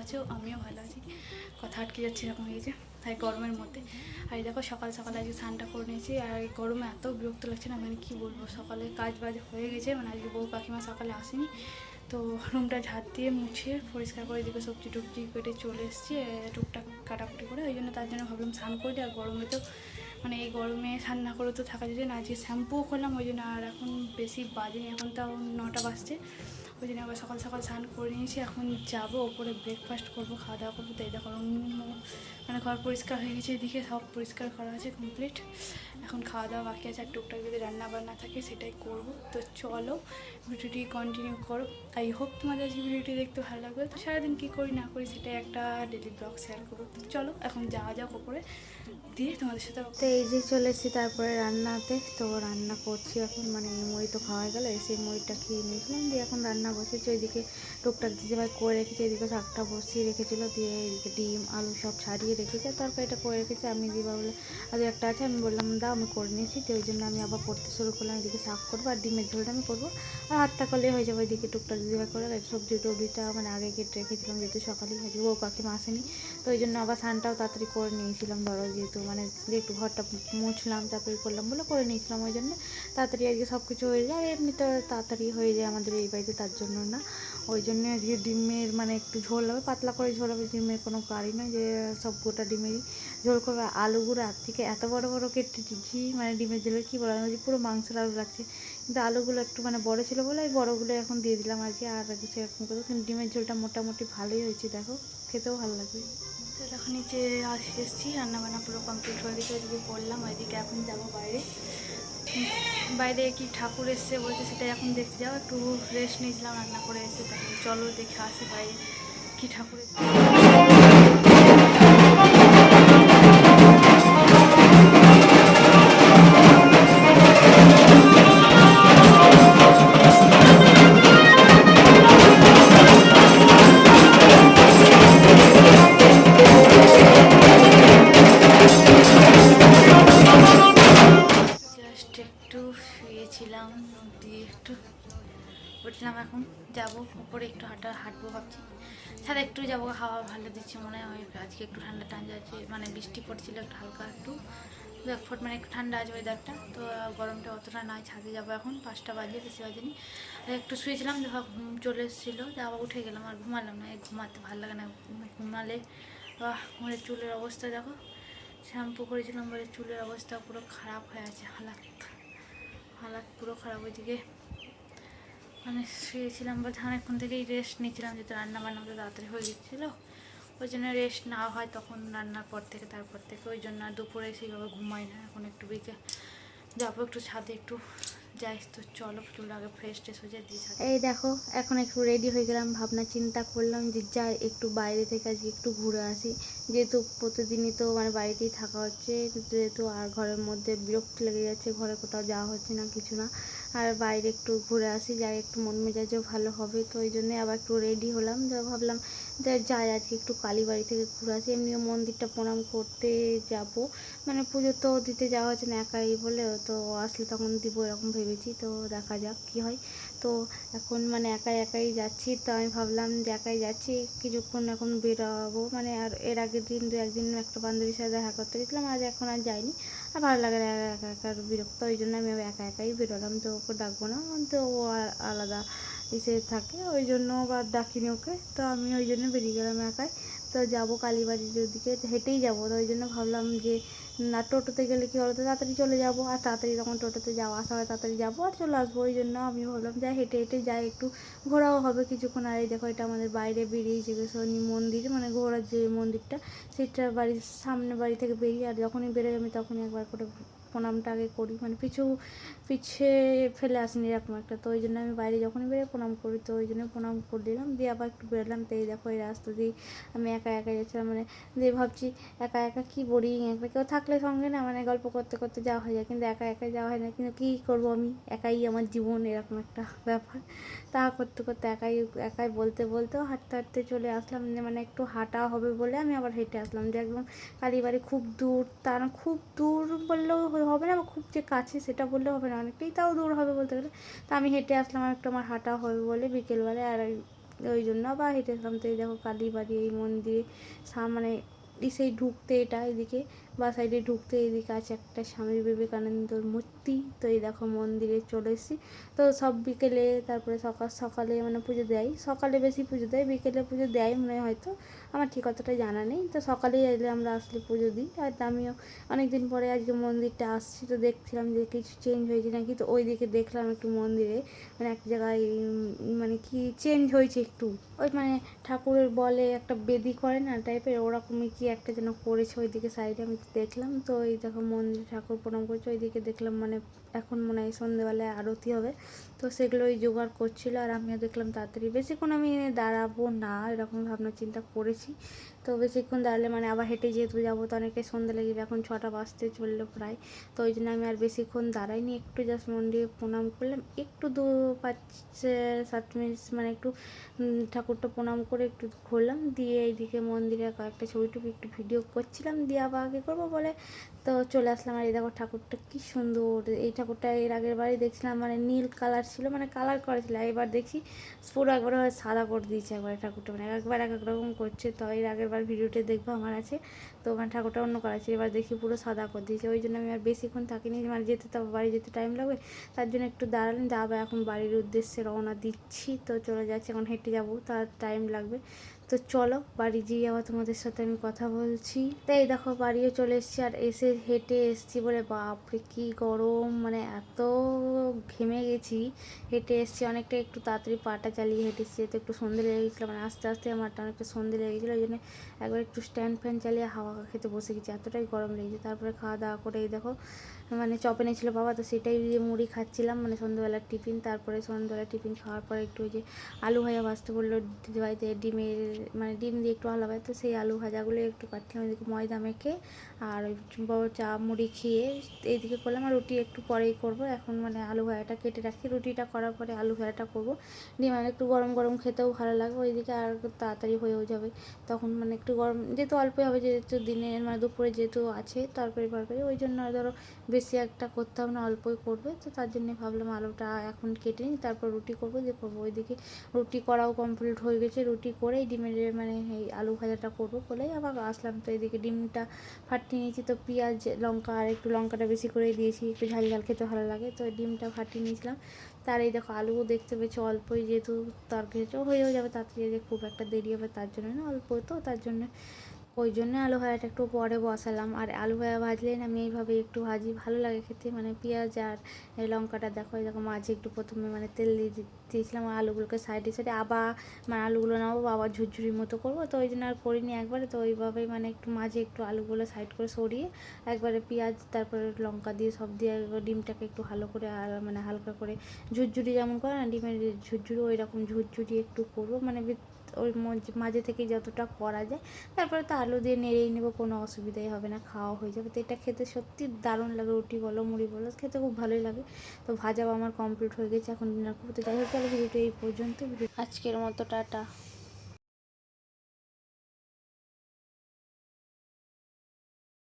আছো, আমিও ভালো আছি। কথা আটকে যাচ্ছে এরকম হয়ে গেছে আর গরমের মধ্যে। আর দেখো, সকাল সকাল আজকে স্নানটা করে নিয়েছি, আর গরমে এত বিরক্ত লাগছে না মানে কী বলব, সকালে কাজ বাজ হয়ে গেছে মানে আজকে বউ কাকিমা সকালে আসেনি, তো রুমটা ঝাড় দিয়ে মুছে পরিষ্কার করে দিকে সবজি টুবজি কেটে চলে এসেছি টুকটাক কাটাকুটি করে, ওই জন্য তার জন্য ভাবলাম স্নান করি আর গরমে তো মানে এই গরমে স্নান না করে তো থাকা যায় না, আজকে শ্যাম্পুও করলাম ওই জন্য আর এখন বেশি বাজেনি, এখন তাও নটা বাজছে। ওই জন্য আবার সকাল সকাল স্নান করে নিয়েছি, এখন যাব, ওপরে ব্রেকফাস্ট করব খাওয়া দাওয়া করব তো এই দেখো মানে ঘর পরিষ্কার হয়ে গেছে, এদিকে সব পরিষ্কার করা আছে কমপ্লিট এখন খাওয়া দাওয়া বাকি আছে, আর টুকটাক যদি রান্না বান্না থাকে সেটাই করব। তো চলো, ভিডিওটি কন্টিনিউ করো। আই হোপ তোমাদের আজকে ভিডিওটি দেখতে ভালো লাগবে। তো সারাদিন কী করি না করি সেটাই একটা ডেলি ব্লগ শেয়ার করব। তো চলো, এখন যাওয়া যাক ওপরে, দিয়ে তোমাদের সাথে তো এই যে চলে এসেছি তারপরে রান্নাতে। তো রান্না করছি এখন মানে এই মুড়ি তো খাওয়া গেল এসে মুড়িটা খেয়ে নিয়েছিলাম, দিয়ে এখন রান্না বসেছি ওইদিকে। টুকটাক দিদিভাই করে রেখেছে, এদিকে শাকটা বসিয়ে রেখেছিলো, দিয়ে এদিকে ডিম, আলু সব ছাড়িয়ে রেখেছে তরকারিটা করে রেখেছে। আমি দিবা বলে আলু একটা আছে? আমি বললাম, দাও, আমি করে নিয়েছি। তো ওই জন্য আমি আবার করতে শুরু করলাম, এদিকে শাক করব আর ডিমের ঝোলটা আমি করব। আর হাতটা করলে হয়ে যাবে, ওইদিকে টুকটাক দিদিভাই করে সবজি টবজিটা মানে আগে কেটে রেখেছিলাম, যেহেতু সকালেই আজকে ও কাকিমা আসেনি তো ওই জন্য আবার স্নানটাও তাড়াতাড়ি করে নিয়েছিলাম, ধরো যেহেতু মানে একটু ঘরটা মুছলাম, তারপরে করলাম বলে করে নিয়েছিলাম ওই জন্য। তাড়াতাড়ি আজকে সব কিছু হয়ে যায় এমনি তো তাড়াতাড়ি হয়ে যায় আমাদের এই বাড়িতে, তার জন্য না। ওই জন্য আজকে ডিমের মানে একটু ঝোল হবে, পাতলা করে ঝোল হবে, ডিমের কোনো কারি নয় যে সব গোটা ডিমেরই ঝোল করবে। আলুগুলো আর থেকে এত বড় বড় কেটে দিচ্ছি মানে ডিমের ঝোলের কী বলা যায় পুরো মাংসের আলু লাগছে। কিন্তু আলুগুলো একটু মানে বড় ছিল বলে ওই বড়গুলো এখন দিয়ে দিলাম আর কি আর কিছু এরকম করে। কিন্তু ডিমের ঝোলটা মোটামুটি ভালোই হয়েছে, দেখো, খেতেও ভালো লাগবে। তো তখন নিচে এসেছি রান্না বান্না পুরো কমপ্লিট হয়ে গেছে ওইদিকে করলাম ওইদিকে এখন যাব বাইরে। বাইরে কি ঠাকুর এসছে বলছে সেটা এখন দেখতে যাও একটু রেস্ট নিয়েছিলাম, রান্না করে এসে তখন চলো দেখে আসি বাইরে কি ঠাকুর এসছে। মনে হয় আজকে একটু ঠান্ডা ঠান্ডা আছে মানে বৃষ্টি পড়ছিল একটু হালকা একটু। দু এক ফুট মানে একটু ঠান্ডা আছে ওয়েদারটা তো গরমটা অতটা নয় ছাদে যাব এখন, পাঁচটা বাজে, বেশি বাজেনি। একটু শুয়েছিলাম, দেখো, ঘুম চলে এসেছিল দিয়ে আবার উঠে গেলাম, আর ঘুমালাম না ঘুমাতে ভালো লাগে না, ঘুমালে বাহ আমার চুলের অবস্থা দেখো। শ্যাম্পু করেছিলাম, বলে চুলের অবস্থা পুরো খারাপ হয়ে আছে, হালাত হালাত পুরো খারাপ ওইদিকে। মানে শুয়েছিলাম বা অনেকক্ষণ থেকেই রেস্ট নিয়েছিলাম, যেহেতু রান্না বান্না তো তাড়াতাড়ি হয়ে গেছিল। ওই জন্য রেস্ট না হয় তখন রান্নার পর থেকে, তারপর থেকে। ওই জন্য দুপুরে সেইভাবে ঘুমাই না। এখন একটু বিকে যাব একটু ছাদে একটু। যাই, তো চলো চুল আগে ফ্রেশ এই দেখো, এখন একটু রেডি হয়ে গেলাম, ভাবনা চিন্তা করলাম যে যাই একটু বাইরে থেকে আজকে একটু ঘুরে আসি। যেহেতু প্রতিদিনই তো মানে বাড়িতেই থাকা হচ্ছে, যেহেতু আর ঘরের মধ্যে বিরক্ত লেগে যাচ্ছে, ঘরে কোথাও যাওয়া হচ্ছে না, কিছু না। আর বাইরে একটু ঘুরে আসি, যাই, একটু মন মেজাজও ভালো হবে, তো ওই জন্যে আবার একটু রেডি হলাম, যা ভাবলাম যে যাই, আজকে একটু কালীবাড়ি থেকে ঘুরে আসি, এমনিও মন্দিরটা প্রণাম করতে যাব। মানে পুজো তো দিতে যাওয়া হচ্ছে না একাই বলে তো আসলে তখন দিব এরকম ভেবেছি, তো দেখা যাক কী হয়। তো এখন মানে একাই একাই যাচ্ছি, তো আমি ভাবলাম যে একাই যাচ্ছি, কিছুক্ষণ এখন বেরোবো মানে আর এর আগের দিন দু একদিন একটা বান্ধবীর সাথে দেখা করতে গেছিলাম, আজ এখন আর যাইনি। আর ভালো লাগে না একা একা বিরক্ত, ওই জন্য আমি একা একাই বেরোলাম, তো ওকে ডাকবো না, তো ও আলাদা ইসে থাকে, ওই জন্য আবার ডাকিনি ওকে, তো আমি ওই জন্য বেরিয়ে গেলাম একাই। তো যাব কালীবাড়ির ওদিকে হেঁটেই যাব। তো ওই জন্য ভাবলাম যে, না, টোটোতে গেলে কি হলো? তো তাড়াতাড়ি চলে যাব। আর তাড়াতাড়ি তখন টোটোতে যাওয়া আসা হয়, তাড়াতাড়ি যাব আর চলে আসব। ওই জন্য আমি ভাবলাম, যাই হেঁটে হেঁটে যাই, একটু ঘোরাও হবে কিছুক্ষণ। আর এই দেখো, এটা আমাদের বাইরে বেরিয়েছে শনি মন্দির মানে ঘোরার যে মন্দিরটা, সেটা বাড়ির সামনে বাড়ি থেকে বেরিয়ে, আর যখনই বেরোই আমি তখনই একবার করে প্রণামটা আগে করি মানে পিছু পিছিয়ে ফেলে আসিনি এরকম একটা। তো ওই জন্য আমি বাইরে যখনই বেরোই প্রণাম করি, তো ওই জন্য প্রণাম করে দিলাম। দিয়ে আবার একটু বেরোলাম, তো এই দেখো এই রাস্তা দিয়ে আমি একা একা যাচ্ছিলাম মানে দিয়ে ভাবছি একা একা কী বোরিং একটা কেউ থাকলে সঙ্গে না মানে গল্প করতে করতে যাওয়া হয়ে যায়, কিন্তু একা একা যাওয়া হয় না, কিন্তু কী করব আমি? একাই আমার জীবন, এরকম একটা ব্যাপার। তা করতে করতে একাই একাই বলতে বলতেও হাঁটতে হাঁটতে চলে আসলাম, যে মানে একটু হাঁটা হবে বলে আমি আবার হেঁটে আসলাম। যে একদম কালীবাড়ি খুব দূর তার খুব দূর বললেও হবে না খুব যে কাছে সেটা বললে হবে না অনেকটাই, তাও দূর হবে বলতে গেলে। তা আমি হেঁটে আসলাম, আর একটু আমার হাঁটা হবে বলে বিকেলবেলায়, আর ওই জন্য আবার হেঁটে আসলাম তো এই দেখো কালীবাড়ি, এই মন্দিরে সামনে সেই ঢুকতে এটা এদিকে। বা সাইডে ঢুকতে এদিকে আছে একটা স্বামী বিবেকানন্দর মূর্তি। তো এই দেখো মন্দিরে চলে এসেছি। তো সব বিকেলে তারপরে সকাল, সকালে মানে পুজো দেয়। সকালে বেশি পুজো দেয়, বিকেলে পুজো দেয় মনে হয় হয়তো। আমার ঠিক অতটা জানা নেই। তো সকালেই এলে আমরা আসলে পুজো দিই। আর আমিও অনেক দিন পরে আজকে মন্দিরটা আসছি। তো দেখছিলাম যে কিছু চেঞ্জ হয়েছে নাকি। তো ওই দিকে দেখলাম একটু মন্দিরে মানে এক জায়গায় মানে কি চেঞ্জ হয়েছে একটু। ওই মানে ঠাকুরের বলে একটা বেদি করে না টাইপের ওরকমই কি একটা যেন করেছে ওইদিকে সাইডে আমি দেখলাম, তো এই দেখো মন্দিরে ঠাকুর প্রণাম করছে, ওইদিকে দেখলাম মানে এখন মনে হয় সন্ধেবেলায় আরতি হবে। তো সেগুলো ওই জোগাড় করছিল আর আমিও দেখলাম তাড়াতাড়ি। বেশিক্ষণ আমি দাঁড়াবো না, এরকম ভাবনা চিন্তা করেছি। তো বেশিক্ষণ দাঁড়ালে মানে আবার হেঁটে যেহেতু যাব, তো অনেকে সন্ধ্যা লেগে যাবে। এখন ছটা বাজতে চলল প্রায়। তো ওই জন্য আমি আর বেশিক্ষণ দাঁড়াইনি। একটু জাস্ট মন্দিরে প্রণাম করলাম। একটু দু পাঁচ, সাত মিনিট মানে একটু ঠাকুরটা প্রণাম করে একটু ঘুরলাম। দিয়ে এইদিকে মন্দিরে কয়েকটা ছবি টবি একটু ভিডিও করছিলাম। দিয়ে আবার আগে করব বলে তো চলে আসলাম আর এই দেখো ঠাকুরটা কি সুন্দর। এই ঠাকুরটা এর আগের বারই দেখছিলাম মানে নীল কালার ছিল মানে কালার করা ছিল। এবার দেখি পুরো একবার সাদা করে দিয়েছে একবার ঠাকুরটা মানে একবার এক এক রকম করছে। তো এর আগের বার ভিডিওটা দেখব, আমার আছে। তো মানে ঠাকুরটা অন্য করা আছে এবার দেখি পুরো সাদা করে দিয়েছে। ওই জন্য আমি আর বেশিক্ষণ থাকিনি মানে যেতে তো বাড়ি যেতে টাইম লাগবে। তার জন্য একটু দাঁড়ালাম যে আবার এখন বাড়ির উদ্দেশ্যে রওনা দিচ্ছি। তো চলে যাচ্ছি, এখন হেঁটে যাব, তার টাইম লাগবে। তো চলো, বাড়ি গিয়ে আবার তোমাদের সাথে আমি কথা বলছি। তো এই দেখো, বাড়িও চলে এসেছি আর এসে হেঁটে এসেছি বলে, বাপরে কি গরম মানে এত ঘেমে গেছি। হেঁটে এসেছি, অনেকটা একটু তাড়াতাড়ি পাটা চালিয়ে হেঁটে এসেছি তো একটু সন্ধে লেগে গেছিল মানে আস্তে আস্তে আমারটা অনেকটা সন্ধে লেগে গেছিল, ওই জন্য একবার একটু স্ট্যান্ড ফ্যান চালিয়ে হাওয়া খেতে বসে গেছি, এতটাই গরম লেগেছে। তারপরে খাওয়া দাওয়া করে এই দেখো মানে চপ এনেছিল বাবা, তো সেটাই দিয়ে মুড়ি খাচ্ছিলাম মানে সন্ধ্যাবেলার টিফিন। তারপরে সন্ধ্যাবেলার টিফিন খাওয়ার পরে একটু ওই যে আলু ভাজা ভাজতে বলল দিদিভাইতে ডিমের মানে ডিম দিয়ে একটু আলু ভাজা তো সেই আলু ভাজাগুলো একটু কাটছিলাম এদিকে ময়দা মেখে আর ওই বড় চা মুড়ি খেয়ে এইদিকে করলাম, আর রুটি একটু পরেই করব। এখন মানে আলু ভাজাটা কেটে রাখি রুটিটা করার পরে আলু ভাজাটা করব। ডিম আর একটু গরম গরম খেতেও ভালো লাগবে, ওইদিকে আর তাড়াতাড়ি হয়েও যাবে। তখন মানে একটু গরম, যেহেতু অল্পই হবে, যেহেতু দিনের মানে দুপুরে যেহেতু আছে তরকারি ফরকারি ওই জন্য আর ধরো বেশি একটা করতে হবে না, অল্পই করবে, তো তার জন্যে ভাবলাম আলুটা এখন কেটে নিই, তারপর রুটি করব, যে করব ওইদিকে রুটি করাও কমপ্লিট হয়ে গেছে, রুটি করেই ডিমের মানে এই আলু ভাজাটা করব বলেই আবার আসলাম। তো এদিকে ডিমটা ফাটিয়ে নিয়েছি। তো পেঁয়াজ, লঙ্কা আর একটু লঙ্কাটা বেশি করে দিয়েছি। একটু ঝাল ঝাল খেতে ভালো লাগে। তো ডিমটা ফাটিয়ে নিয়েছিলাম। তার এই দেখো আলুও দেখতে পেয়েছি অল্পই যেহেতু তরকারিটাও হয়েও যাবে তাড়াতাড়ি খুব একটা দেরি হবে তার জন্য না অল্প তো, তার জন্য ওই জন্য আলু ভাজাটা একটু পরে বসালাম। আর আলু ভাজা ভাজলে না আমি এইভাবে একটু ভাজি, ভালো লাগে খেতে। মানে পেঁয়াজ আর লঙ্কাটা দেখো, এই দেখো মাঝে একটু প্রথমে মানে তেল দিয়ে দিয়েছিলাম আলুগুলোকে সাইডে সাইডে আবার মানে আলুগুলো নামাবো, আবার ঝুরঝুরির মতো করব। তো ওই জন্য আর করিনি একবারে। তো ওইভাবেই মানে একটু মাঝে একটু আলুগুলো সাইড করে সরিয়ে একবারে পেঁয়াজ, তারপরে লঙ্কা দিয়ে সব দিয়ে ডিমটাকে একটু ভালো করে মানে হালকা করে ঝুরঝুরি যেমন করে না, ডিমের ঝুরঝুরি ওই রকম ঝুরঝুরি একটু করব। মানে ওই মাঝে থেকে যতটা করা যায়, তারপরে তো আলু দিয়ে নেড়েই নেব, কোনো অসুবিধাই হবে না, খাওয়া হয়ে যাবে। তো এটা খেতে সত্যি দারুণ লাগে, রুটি বলো, মুড়ি বলো, খেতে খুব ভালোই লাগে। তো ভাজাও আমার কমপ্লিট হয়ে গেছে এখন ডিনার করব। তো যাই হোক, তাহলে ভিডিওটা এই পর্যন্ত আজকের মতো টাটা।